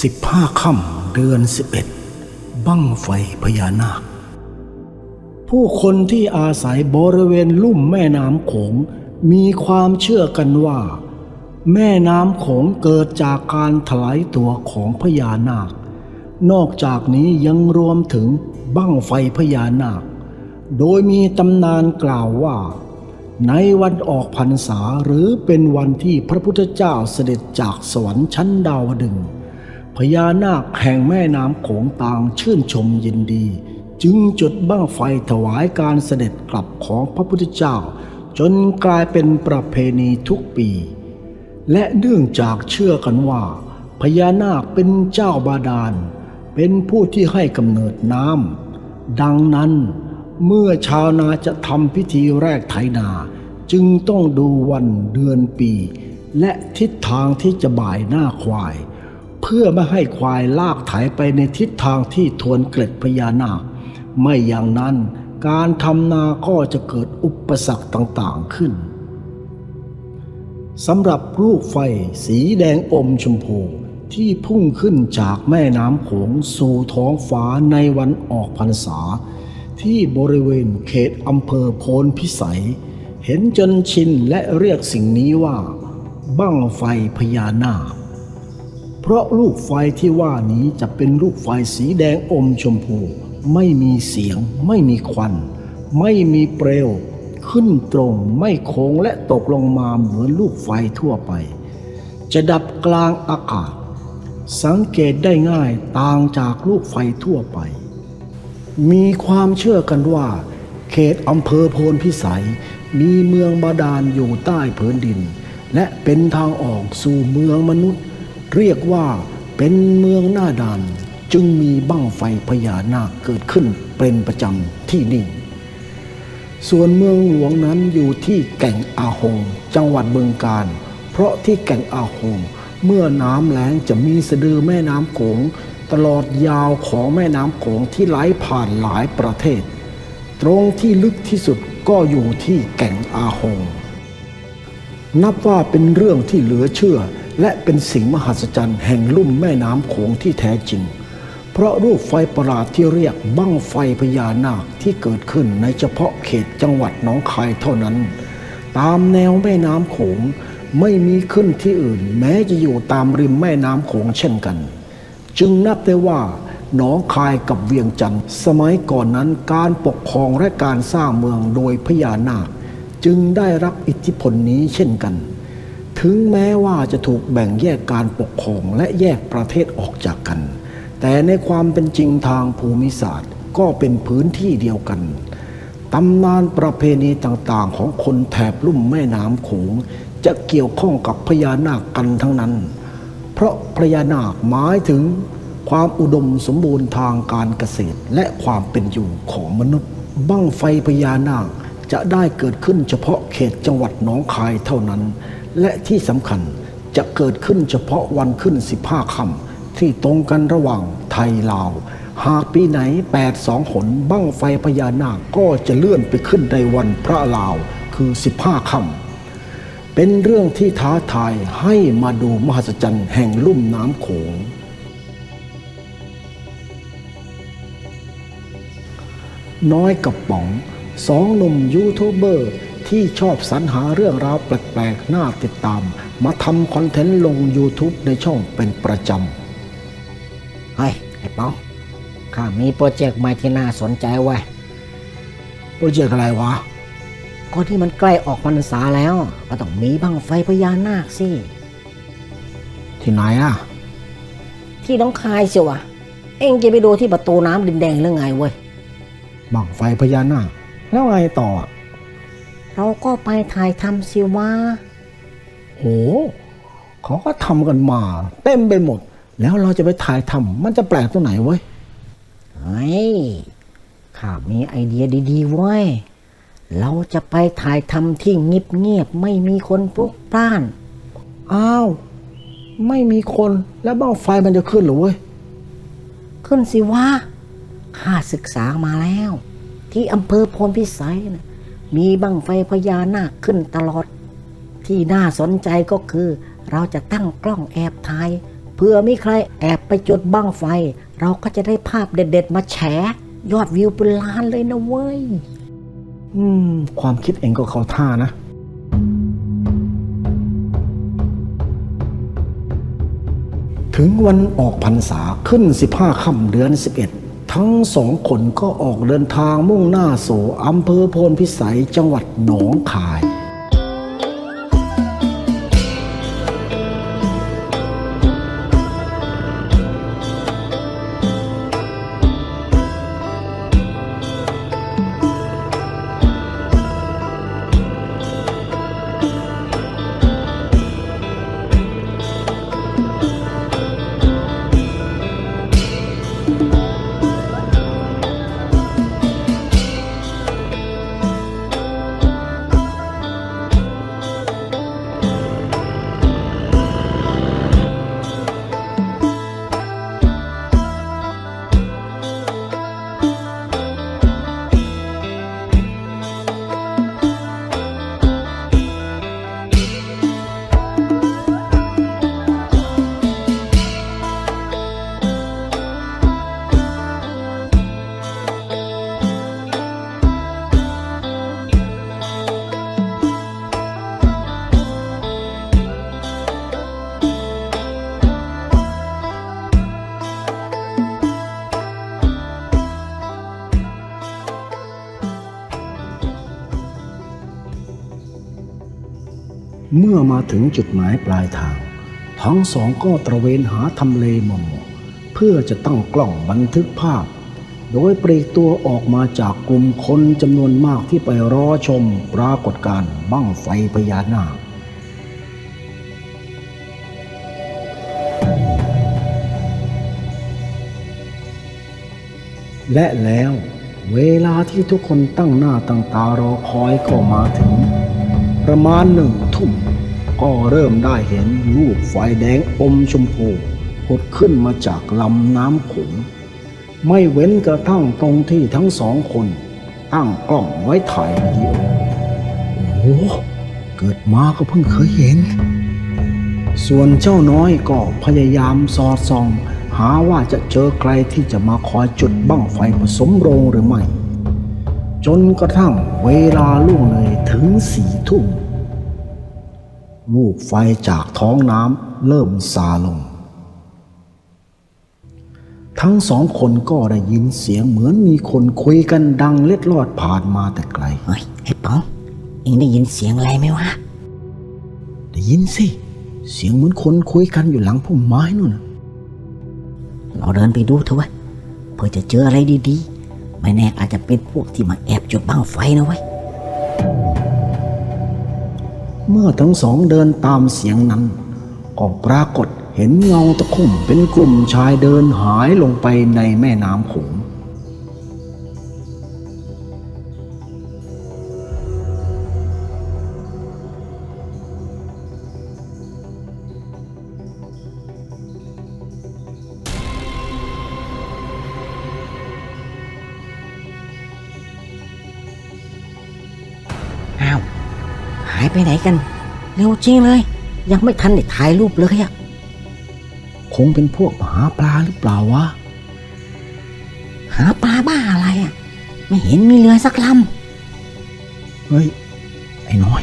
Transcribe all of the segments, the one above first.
สิบห้าค่ำเดือนสิบเอ็ดบั้งไฟพญานาค ผู้คนที่อาศัยบริเวณลุ่มแม่น้ำโขงมีความเชื่อกันว่า แม่น้ำโขงเกิดจากการถลายตัวของพญานาค นอกจากนี้ยังรวมถึงบั้งไฟพญานาค โดยมีตำนานกล่าวว่า ในวันออกพรรษาหรือเป็นวันที่พระพุทธเจ้าเสด็จจากสวรรค์ชั้นดาวดึงส์ พญานาคแห่งแม่น้ำโขงต่างชื่นชมยินดี จึงจุดบั้งไฟถวายการเสด็จกลับของพระพุทธเจ้า จนกลายเป็นประเพณีทุกปี และเนื่องจากเชื่อกันว่า พญานาคเป็นเจ้าบาดาล เป็นผู้ที่ให้กำเนิดน้ำดังนั้นเมื่อชาวนาจะทำพิธีแรกไถนา จึงต้องดูวันเดือนปี และทิศทางที่จะบ่ายหน้าควาย เพื่อไม่ให้ควายลากไถไปในทิศทางที่ทวนเกล็ดพญานาค ไม่อย่างนั้นการทำนาก็จะเกิดอุปสรรคต่างๆขึ้นสำหรับลูกไฟสีแดงอมชมพูที่พุ่งขึ้นจากแม่น้ำโขงสู่ท้องฟ้าในวันออกพรรษา ที่บริเวณเขตอำเภอโพนพิสัย เห็นจนชินและเรียกสิ่งนี้ว่า บั้งไฟพญานาค ราะลูกไฟที่ว่านี้จะเป็นลูกไฟสีแดงอมชมพู ไม่มีเสียง ไม่มีควัน ไม่มีเปลว ขึ้นตรงไม่โค้งและตกลงมาเหมือนลูกไฟทั่วไป จะดับกลางอากาศ สังเกตได้ง่ายต่างจากลูกไฟทั่วไป มีความเชื่อกันว่า เขตอำเภอโพนพิสัย มีเมืองบาดาลอยู่ใต้ผืนดิน และเป็นทางออกสู่เมืองมนุษย์ เรียกว่าเป็นเมืองหน้าด่าน จึงมีบั้งไฟพญานาคเกิดขึ้นเป็นประจำที่นี่ ส่วนเมืองหลวงนั้นอยู่ที่แก่งอาหง จังหวัดเบืองกาฬเพราะที่แก่งอาหง เมื่อน้ำแล้งจะมีสะดือแม่น้ำโขง ตลอดยาวของแม่น้ำโขงที่ไหลผ่านหลายประเทศ ตรงที่ลึกที่สุดก็อยู่ที่แก่งอาหง นับว่าเป็นเรื่องที่เหลือเชื่อ และเป็นสิ่งมหัศจรรย์แห่งลุ่มแม่น้ำโขงที่แท้จริง เพราะรูปไฟประหลาดที่เรียกบั้งไฟพญานาคที่เกิดขึ้นในเฉพาะเขตจังหวัดหนองคายเท่านั้น ตามแนวแม่น้ำโขงไม่มีขึ้นที่อื่น แม้จะอยู่ตามริมแม่น้ำโขงเช่นกัน จึงนับได้ว่าหนองคายกับเวียงจันทร์สมัยก่อนนั้นการปกครองและการสร้างเมืองโดยพญานาค จึงได้รับอิทธิพลนี้เช่นกัน ถึงแม้ว่าจะถูกแบ่งแยกการปกครองและแยกประเทศออกจากกัน แต่ในความเป็นจริงทางภูมิศาสตร์ก็เป็นพื้นที่เดียวกันตำนานประเพณีต่างๆ ของคนแถบลุ่มแม่น้ำโขงจะเกี่ยวข้องกับพญานาคกันทั้งนั้น เพราะพญานาคหมายถึงความอุดมสมบูรณ์ทางการเกษตรและความเป็นอยู่ของมนุษย์ บั้งไฟพญานาคจะได้เกิดขึ้นเฉพาะเขตจังหวัดหนองคายเท่านั้น และที่สำคัญจะเกิดขึ้นเฉพาะวันขึ้น 15ค่ำที่ตรงกันระหว่างไทยลาว หากปีไหน 8 2 หนบั้งไฟพญานาคก็จะเลื่อนไปขึ้นในวันพระลาวคือ 15ค่ำเป็นเรื่องที่ท้าทายให้มาดูมหัศจรรย์แห่งลุ่มน้ำโขง น้อยกับป๋องสองหนุ่มยูทูบเบอร์ ที่ชอบสรรหาเรื่องราวแปลกๆ น่าติดตาม มาทำคอนเทนต์ลง YouTube ในช่องเป็นประจเฮ้ย ไอ้ป๋องข้ามีโปรเจกต์ใหม่ที่น่าสนใจไว้ยำโปรเจกต์อะไรวะ ก็ที่มันใกล้ออกพรรษาแล้ว ก็ต้องมีบังไฟพญานาคสิ ที่ไหนอะ ที่น้องคายเชียววะเอ็งจะไปดูที่ประตูน้ำดินแดงหรือไงเว้ยบังไฟพญานาคแล้วไงต่อ เราก็ไปถ่ายทำสิวะโอ้เขาก็ทำกันมา เต็มไปหมด แล้วเราจะไปถ่ายทำมันจะแปลกตรงไหนเว้ยเฮ้ยข้ามีไอเดียดีๆเว้ย เราจะไปถ่ายทำที่เงียบๆไม่มีคนพลุกพล่าน อ้าว ไม่มีคนแล้วบ้างไฟมันจะขึ้นเหรือเว้ย ขึ้นสิวะข้าศึกษามาแล้ว ที่อำเภอโพนพิสัยนะ มีบังไฟพญานาคขึ้นตลอด ที่น่าสนใจก็คือ เราจะตั้งกล้องแอบถ่าย เพื่อมีใครแอบไปจุดบังไฟ เราก็จะได้ภาพเด็ดๆ มาแฉ ยอดวิวเป็นล้านเลยนะเว้ย อืม ความคิดเองก็เข้าท่านะ ถึงวันออกพรรษาขึ้น 15ค่ำเดือน 11 ทั้งสองคนก็ออกเดินทางมุ่งหน้าสู่อำเภอโพนพิสัยจังหวัดหนองคาย เมื่อมาถึงจุดหมายปลายทาง ทั้งสองก็ตระเวนหาทำเลเหมาะเพื่อจะตั้งกล้องบันทึกภาพ โดยปลีกตัวออกมาจากกลุ่มคนจำนวนมากที่ไปรอชมปรากฏการณ์บั้งไฟพญานาคและแล้วเวลาที่ทุกคนตั้งหน้าตั้งตารอคอยก็มาถึง ประมาณหนึ่ง ก็เริ่มได้เห็นลูกไฟแดงอมชมพูผุดขึ้นมาจากลำน้ำโขงไม่เว้นกระทั่งตรงที่ทั้งสองคนตั้งกล้องไว้ถ่ายวิดีโอโอ้เกิดมาก็เพิ่งเคยเห็น ส่วนเจ้าน้อยก็พยายามสอดส่อง หาว่าจะเจอใครที่จะมาคอยจุดบั้งไฟผสมโรงหรือไม่ จนกระทั่งเวลาล่วงเลยถึงสี่ทุ่ม ลูกไฟจากท้องน้ำเริ่มซาลง ทั้งสองคนก็ได้ยินเสียงเหมือนมีคนคุยกันดังเล็ดลอดผ่านมาแต่ไกล เฮ้ยไอ้ป๋องเอ็งได้ยินเสียงอะไรไหมวะ ได้ยินสิ เสียงเหมือนคนคุยกันอยู่หลังพุ่มไม้นู่นน่ะเราเดินไปดูเถอะเวะเพื่อจะเจออะไรดีๆ ไม่แน่อาจจะเป็นพวกที่มาแอบจุดบั้งไฟนะเว้ย เมื่อทั้งสองเดินตามเสียงนั้น ก็ปรากฏเห็นเงาตะคุ่มเป็นกลุ่มชายเดินหายลงไปในแม่น้ำขง ไปไหนกัน เร็วจริงเลย ยังไม่ทันได้ถ่ายรูปเลยอะคงเป็นพวกหาปลาหรือเปล่าวะหาปลาบ้าอะไรอะไม่เห็นมีเรือสักลเฮ้ยไอ้น้อย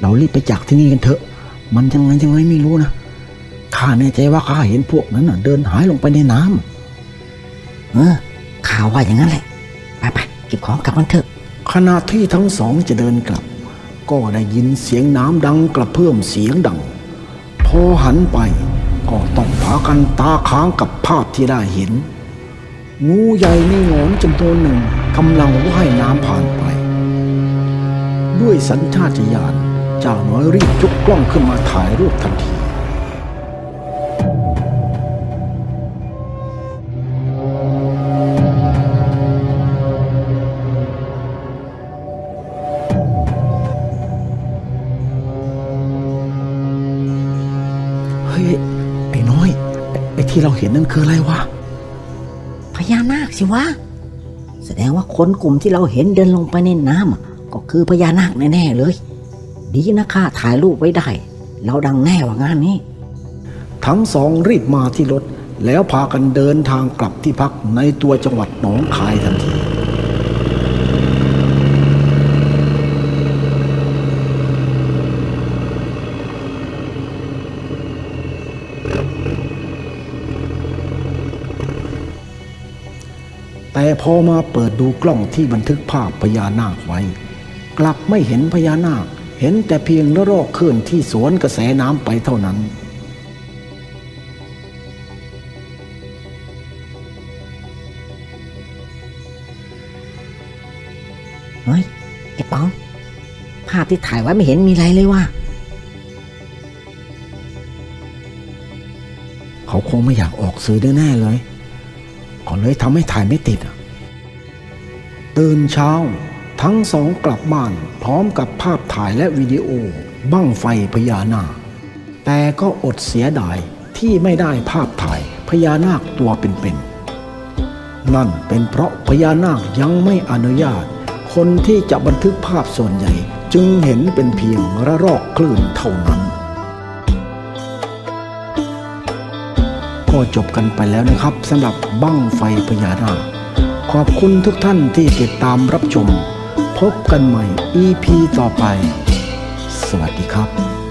เรารีบไปจากที่นี่กันเถอะ มันยังไงยังไงไม่รู้นะข้าแน่ใจว่าข้าเห็นพวกนั้นน่ะเดินหายลงไปในน้ำำเออข่าวว่าอย่างนั้นแหละไปไปๆเก็บของกลับกันเถอะขณะที่ทั้งสองจะเดินกลับ ก็ได้ยินเสียงน้ำดังกระเพื่อมเสียงดัง พอหันไปก็ต้องพากันตาค้างกับภาพที่ได้เห็น งูใหญ่ในงอนจำนวนหนึ่งกำลังว่ายน้ำผ่านไป ด้วยสัญชาตญาณเจ้าน้อยรีบยกกล้องขึ้นมาถ่ายรูปทันที ที่เราเห็นนั่นคืออะไรวะ พญานาคสิวะ แสดงว่าคนกลุ่มที่เราเห็นเดินลงไปในน้ำอะก็คือพญานาคแน่ๆเลย ดีนะข้าถ่ายรูปไว้ได้ เราดังแน่ว่างานนี้ ทั้งสองรีบมาที่รถ แล้วพากันเดินทางกลับที่พักในตัวจังหวัดหนองคายทันที แต่พอมาเปิดดูกล้องที่บันทึกภาพพญานาคไว้ กลับไม่เห็นพญานาค เห็นแต่เพียงระรอกคลื่นที่สวนกระแสน้ำไปเท่านั้นเฮ้ยไอ้ป๋อง ภาพที่ถ่ายไว้ไม่เห็นมีอะไรเลยว่ะเขาคงไม่อยากออกสื่อแน่ๆเลย ก็เลยทำให้ถ่ายไม่ติดตื่นเช้า ทั้งสองกลับบ้านพร้อมกับภาพถ่ายและวิดีโอ บั้งไฟพญานาค แต่ก็อดเสียดายที่ไม่ได้ภาพถ่ายพญานาคตัวเป็นๆนั่นเป็นเพราะพญานาคยังไม่อนุญาต คนที่จะบันทึกภาพส่วนใหญ่ จึงเห็นเป็นเพียงระรอกคลื่นเท่านั้น ก็จบกันไปแล้วนะครับสำหรับบั้งไฟพญานาคขอบคุณทุกท่านที่ติดตามรับชม พบกันใหม่ EP ต่อไป สวัสดีครับ